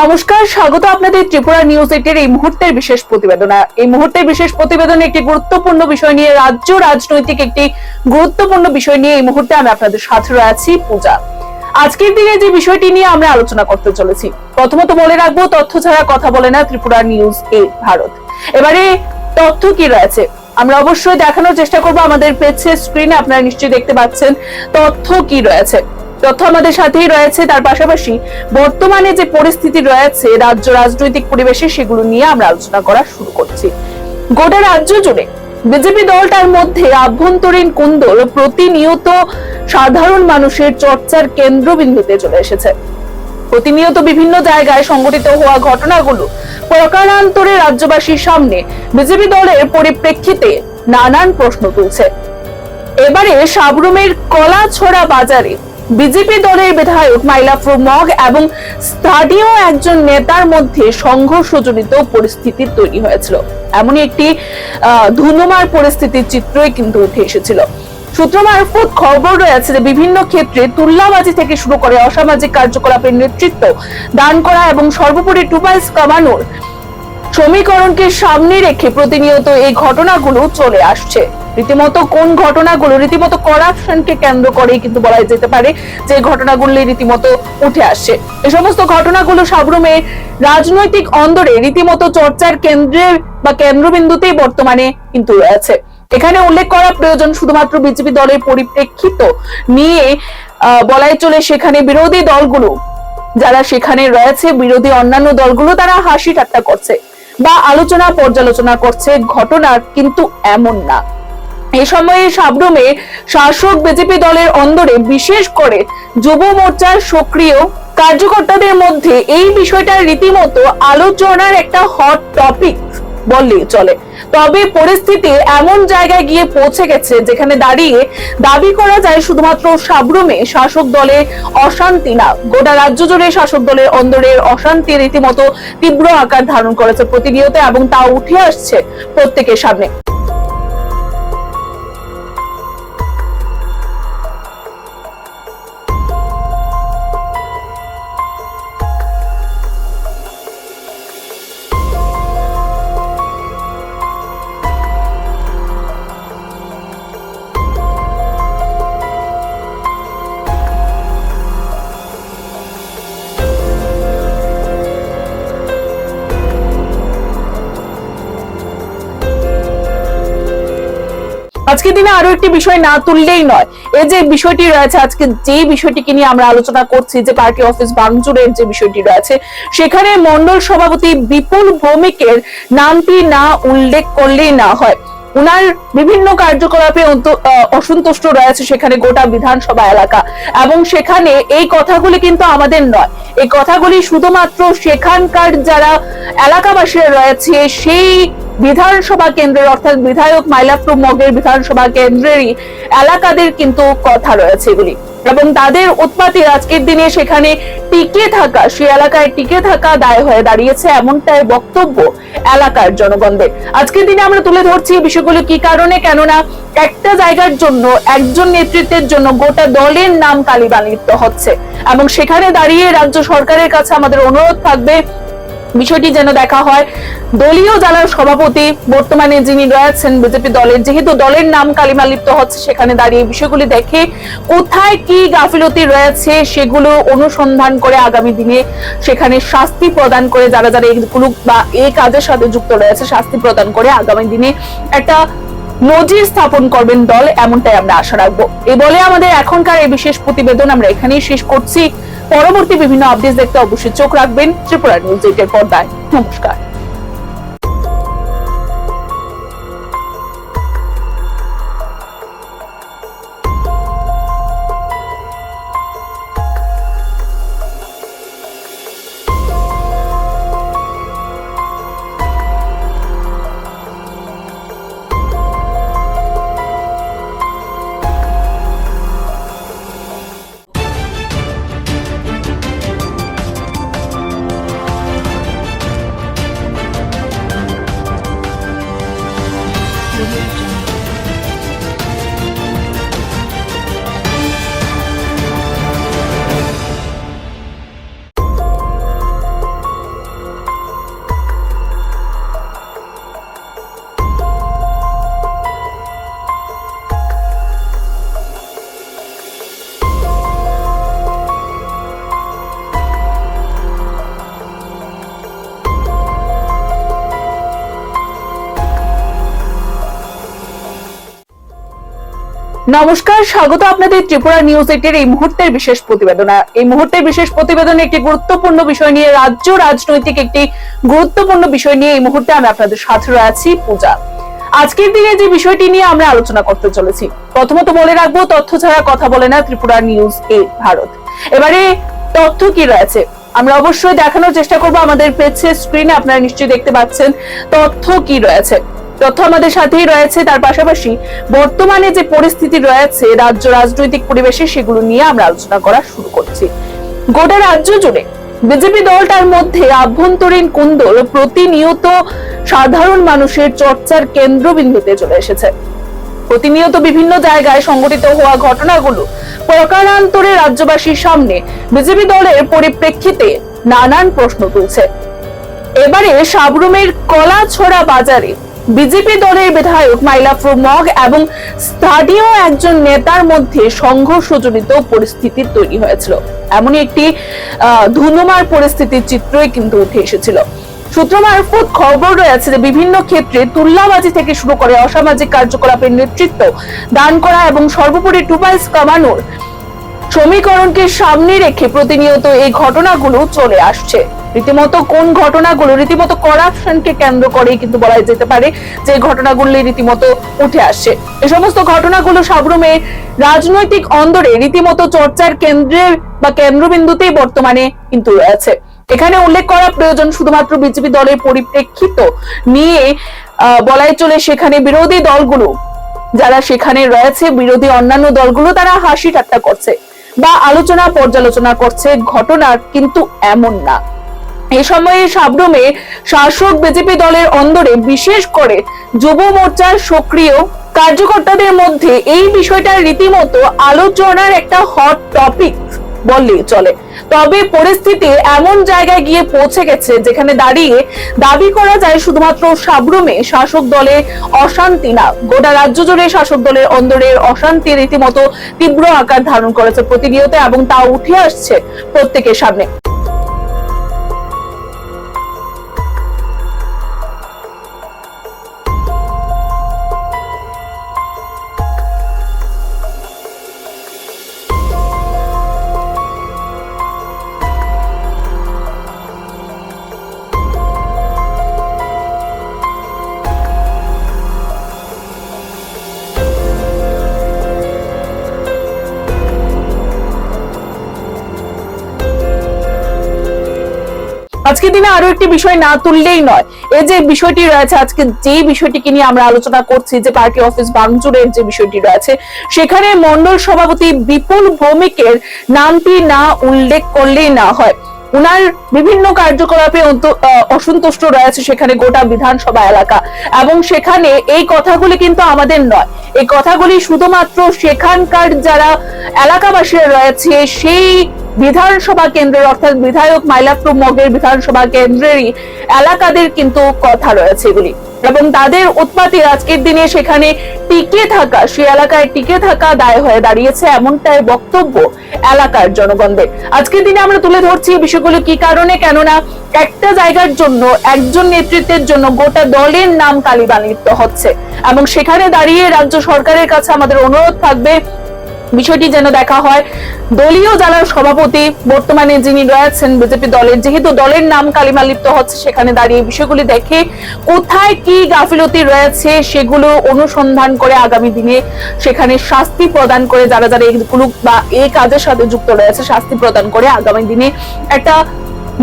নমস্কার, স্বাগত আপনাদের ত্রিপুরা নিউজ এইটের এই মুহূর্তের বিশেষ প্রতিবেদন। এই মুহূর্তের বিশেষ প্রতিবেদনে একটি গুরুত্বপূর্ণ বিষয় নিয়ে রাজ্য রাজনৈতিক একটি গুরুত্বপূর্ণ বিষয় নিয়ে এই মুহূর্তে আমি আপনাদের সাথে রয়েছি পূজা। আজকের দিনে যে বিষয়টি নিয়ে আমরা আলোচনা করতে চলেছি, প্রথমত বলে রাখব, তথ্য ছাড়া কথা বলে না ত্রিপুরা নিউজ এ ভারত। এবারে তথ্য কি রয়েছে? আমরা অবশ্যই দেখানোর চেষ্টা করব আমাদের পেছে স্ক্রিনে আপনারা নিশ্চয়ই দেখতে পাচ্ছেন তথ্য কি রয়েছে। তথ্য আমাদের সাথেই রয়েছে। তার পাশাপাশি বর্তমানে যে পরিস্থিতি রয়েছে, রাজ্য রাজনৈতিক পরিবেশে সেগুলো নিয়ে আমরা আলোচনা করা শুরু করছি। গোটা রাজ্য জুড়ে বিজেপি দলটার মধ্যে আভ্যন্তরীণ কুন্দল প্রতিনিয়ত সাধারণ মানুষের চর্চার কেন্দ্রবিন্দুতে চলে এসেছে। প্রতিনিয়ত বিভিন্ন জায়গায় সংঘটিত হওয়া ঘটনাগুলো প্রকারান্তরে রাজ্যবাসীর সামনে বিজেপি দলের পরিপ্রেক্ষিতে নানান প্রশ্ন তুলছে। এবারে সাবরুমের কলাছড়া বাজারে বিজেপি দলের বিধায়ক মাইলাফ্রু মগ এবং স্থানীয় একজন নেতার মধ্যে সংঘর্ষজনিত পরিস্থিতি তৈরি হয়েছিল। এমনই একটি আহ, ধুন্ধুমার পরিস্থিতির চিত্রই কিন্তু উঠে এসেছিল। সূত্র মারফত খবর রয়েছে যে বিভিন্ন ক্ষেত্রে তুল্লাবাজি থেকে শুরু করে অসামাজিক কার্যকলাপের নেতৃত্ব দান করা এবং সর্বোপরি টুপাইস কামানোর সমীকরণকে সামনে রেখে প্রতিনিয়ত এই ঘটনাগুলো চলে আসছে। রীতিমতো কোন ঘটনাগুলো, রীতিমতো করাপশনকে কেন্দ্র করেই কিন্তু বলা যেতে পারে যে ঘটনাগুলি রীতিমতো উঠে আসছে। এই সমস্ত ঘটনাগুলো সাবরুমে রাজনৈতিক অন্দরে রীতিমতো চর্চার কেন্দ্রে বা কেন্দ্রবিন্দুতেই বর্তমানে কিন্তু রয়েছে। এখানে উল্লেখ করা প্রয়োজন শুধুমাত্র বিজেপি দলের পরিপ্রেক্ষিত নিয়ে বলাই চলে সেখানে বিরোধী দলগুলো, যারা সেখানে রয়েছে, বিরোধী অন্যান্য দলগুলো, তারা হাসি ঠাট্টা করছে। বা আলোচনা পর্যালোচনা করছে, ঘটনা কিন্তু এমন না। এ সময়ে সাবরুমে শাসক বিজেপি দলের অন্দরে বিশেষ করে যুব মোর্চার সক্রিয় কার্যকর্তাদের মধ্যে এই বিষয়টা রীতিমতো আলোচনার একটা হট টপিক বললেই চলে। তবে পরিস্থিতি এমন জায়গায় গিয়ে পৌঁছে গেছে যেখানে দাঁড়িয়ে দাবি করা যায় শুধুমাত্র সাবরুমে শাসক দলে অশান্তি না, গোটা রাজ্য জুড়ে শাসক দলের অন্দরের অশান্তি রীতিমতো তীব্র আকার ধারণ করেছে প্রতিনিয়ত এবং তা উঠে আসছে প্রত্যেকের সামনে। আজকের দিনে আরও একটি বিষয় না তুললেই নয়। এই যে বিষয়টি রয়েছে, আজকে যে বিষয়টিকে নিয়ে আমরা আলোচনা করছি, যে পার্টি অফিস ভাঙচুরের যে বিষয়টি রয়েছে, সেখানে মন্ডল সভাপতি বিপুল ভৌমিকের নামটি না উল্লেখ করলেই না হয়। উনার বিভিন্ন কার্যকলাপে অসন্তুষ্ট রয়েছে সেখানে গোটা বিধানসভা এলাকা। এবং সেখানে এই কথাগুলি কিন্তু আমাদের নয়। এই কথাগুলি শুধুমাত্র সেখানকার যারা এলাকাবাসীরা রয়েছে, সেই বিধানসভা কেন্দ্রের, অর্থাৎ বিধায়ক মাইলাপ্রু মগের বিধানসভা কেন্দ্রেরই এলাকাদের কিন্তু কথা রয়েছে এগুলি। এবং তাদের উৎপাতে আজকের দিনে সেখানে টিকে থাকা সে এলাকায় টিকে থাকা দায় হয়ে দাঁড়িয়েছে এমনটাই বক্তব্য এলাকার জনগণদের। আজকের দিনে আমরা তুলে ধরছি বিষয়গুলো কি কারণে, কেননা একটা জায়গার জন্য, একজন নেতৃত্বের জন্য গোটা দলের নাম কালিবালিত হচ্ছে। এবং সেখানে দাঁড়িয়ে রাজ্য সরকারের কাছে আমাদের অনুরোধ থাকবে বিষয়টি যেন দেখা হয়। দলীয় যারা সভাপতি, বর্তমানে যিনি রয়েছেন বিজেপি দলের, যেহেতু দলের নাম কালিমা লিপ্ত হচ্ছে, সেখানে দাঁড়িয়ে বিষয়গুলি দেখে কোথায় কি গাফিলতি রয়েছে, সেগুলো অনুসন্ধান করে আগামী দিনে সেখানে শাস্তি প্রদান করে যারা যারা এগুলো বা এই কাজের সাথে যুক্ত রয়েছে, শাস্তি প্রদান করে আগামী দিনে একটা নজির স্থাপন করবেন দল, এমনটাই আমরা আশা রাখব। এ বলে আমাদের এখনকার এই বিশেষ প্রতিবেদন আমরা এখানেই শেষ করছি। পরবর্তী বিভিন্ন আপডেট দেখতে অবশ্যই চোখ রাখবেন ত্রিপুরা নিউজ এইটের পর্দায়। নমস্কার। Global নমস্কার, স্বাগত আপনাদের ত্রিপুরা নিউজ এইটের এই মুহূর্তের বিশেষ প্রতিবেদন। এই মুহূর্তের বিশেষ প্রতিবেদনে একটি গুরুত্বপূর্ণ বিষয় নিয়ে রাজ্য রাজনৈতিক একটি গুরুত্বপূর্ণ বিষয় নিয়ে এই মুহূর্তে আমি আপনাদের সাথে রয়েছি পূজা। আজকের দিনে যে বিষয়টি নিয়ে আমরা আলোচনা করতে চলেছি, প্রথমত বলে রাখব, তথ্য ছাড়া কথা বলে না ত্রিপুরা নিউজ এ ভারত। এবারে তথ্য কি রয়েছে? আমরা অবশ্যই দেখানোর চেষ্টা করব, আমাদের পেজে স্ক্রিনে আপনারা নিশ্চয়ই দেখতে পাচ্ছেন তথ্য কি রয়েছে। তথ্য আমাদের সাথেই রয়েছে। তার পাশাপাশি বর্তমানে যে পরিস্থিতি রয়েছে, রাজ্য রাজনৈতিক পরিবেশে সেগুলো নিয়ে আমরা আলোচনা করা শুরু করছি। গোটা রাজ্য জুড়ে বিজেপি দলটার মধ্যে আভ্যন্তরীণ কুন্দল প্রতিনিয়ত সাধারণ মানুষের চর্চার কেন্দ্রবিন্দুতে চলে এসেছে। প্রতিনিয়ত বিভিন্ন জায়গায় সংঘটিত হওয়া ঘটনাগুলো প্রকারান্তরে রাজ্যবাসীর সামনে বিজেপি দলের পরিপ্রেক্ষিতে নানান প্রশ্ন তুলছে। এবারে সাবরুমের কলাছড়া বাজারে বিজেপি দলের বিধায়ক মাইলাফ্রু মগ এবং স্থানীয় একজন নেতার মধ্যে সংঘর্ষজনিত পরিস্থিতি তৈরি হয়েছিল। এমনই একটি ধুনুমার পরিস্থিতির চিত্রই কিন্তু উঠে এসেছিল। সূত্র মারফত খবর রয়েছে যে বিভিন্ন ক্ষেত্রে তুল্লাবাজি থেকে শুরু করে অসামাজিক কার্যকলাপের নেতৃত্ব, দান করা এবং সর্বোপরি টুপাইস কামানোর সমীকরণকে সামনে রেখে প্রতিনিয়ত এই ঘটনাগুলো চলে আসছে। রীতিমতো কোন ঘটনাগুলো, রীতিমতো করাপশনকে কেন্দ্র করে কিন্তু বলা যেতে পারে যে ঘটনাগুলো রীতিমতো উঠে আসছে। এই সমস্ত ঘটনাগুলো সাবরুমে রাজনৈতিক অন্দরে রীতিমতো চর্চার কেন্দ্রের বা কেন্দ্রবিন্দুতেই বর্তমানে কিন্তু রয়েছে। এখানে উল্লেখ করা প্রয়োজন শুধুমাত্র বিজেপি দলের পরিপ্রেক্ষিত নিয়ে বলাই চলে সেখানে বিরোধী দলগুলো, যারা সেখানে রয়েছে, বিরোধী অন্যান্য দলগুলো, তারা হাসি ঠাট্টা করছে বা আলোচনা পর্যালোচনা করছে। ঘটনা কিন্তু এমন না। এ সময়ে সাবরুমে শাসক বিজেপি দলের অন্দরে বিশেষ করে যুব মোর্চার সক্রিয় কার্যকর্তাদের মধ্যে এই বিষয়টা রীতিমতো আলোচনার একটা হট টপিক বললেই চলে। তবে পরিস্থিতি এমন জায়গায় গিয়ে পৌঁছে গেছে যেখানে দাঁড়িয়ে দাবি করা যায় শুধুমাত্র সাবরুমে শাসক দলের অশান্তি না, গোটা রাজ্য জুড়ে শাসক দলের অন্দরের অশান্তি রীতিমতো তীব্র আকার ধারণ করেছে প্রতিনিয়ত এবং তা উঠে আসছে প্রত্যেকের সামনে। আজকের দিনে আরও একটি বিষয় না তুললেই নয়। এই যে বিষয়টি রয়েছে, আজকে যে বিষয়টিকে নিয়ে আমরা আলোচনা করছি, যে পার্টি অফিস ভাঙচুরের যে বিষয়টি রয়েছে, সেখানে মন্ডল সভাপতি বিপুল ভৌমিকের নামটি না উল্লেখ করলেই না হয়। উনার বিভিন্ন কার্যকলাপে অসন্তুষ্ট রয়েছে সেখানে গোটা বিধানসভা এলাকা। এবং সেখানে এই কথাগুলি কিন্তু আমাদের নয়। এই কথাগুলি শুধুমাত্র সেখানকার যারা এলাকাবাসীরা রয়েছে, সেই বিধানসভা কেন্দ্রের, অর্থাৎ বিধায়ক মাইলাপ্রু মগের বিধানসভা কেন্দ্রেরই এলাকাদের কিন্তু কথা রয়েছে এগুলি। এবং তাদের উৎপাতে আজকের দিনে সেখানে টিকে থাকা সে এলাকায় টিকে থাকা দায় হয়ে দাঁড়িয়েছে এমনটাই বক্তব্য এলাকার জনগণদের। আজকের দিনে আমরা তুলে ধরছি বিষয়গুলো কি কারণে? কেননা একটা জায়গার জন্য একজন নেতৃত্বের জন্য গোটা দলের নাম কালিবালিত হচ্ছে। এবং সেখানে দাঁড়িয়ে রাজ্য সরকারের কাছে আমাদের অনুরোধ থাকবে বিষয়টি যেন দেখা হয়। দলীয় যারা সভাপতি, বর্তমানে যিনি রয়েছেন বিজেপি দলের, যেহেতু দলের নাম কালিমালিপ্ত হচ্ছে, সেখানে দাঁড়িয়ে বিষয়গুলি দেখে কোথায় কি গাফিলতি রয়েছে, সেগুলো অনুসন্ধান করে আগামী দিনে সেখানে শাস্তি প্রদান করে যারা যারা এইগুলো বা এই কাজের সাথে যুক্ত রয়েছে, শাস্তি প্রদান করে আগামী দিনে একটা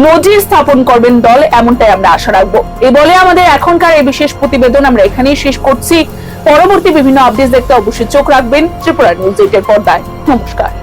নজির স্থাপন করবেন দল, এমনটাই আমরা আশা রাখব। এ বলে আমাদের এখনকার এই বিশেষ প্রতিবেদন আমরা এখানেই শেষ করছি। পরবর্তী বিভিন্ন আপডেট দেখতে অবশ্যই চোখ রাখবেন ত্রিপুরা নিউজ এইটের পর্দায়। নমস্কার।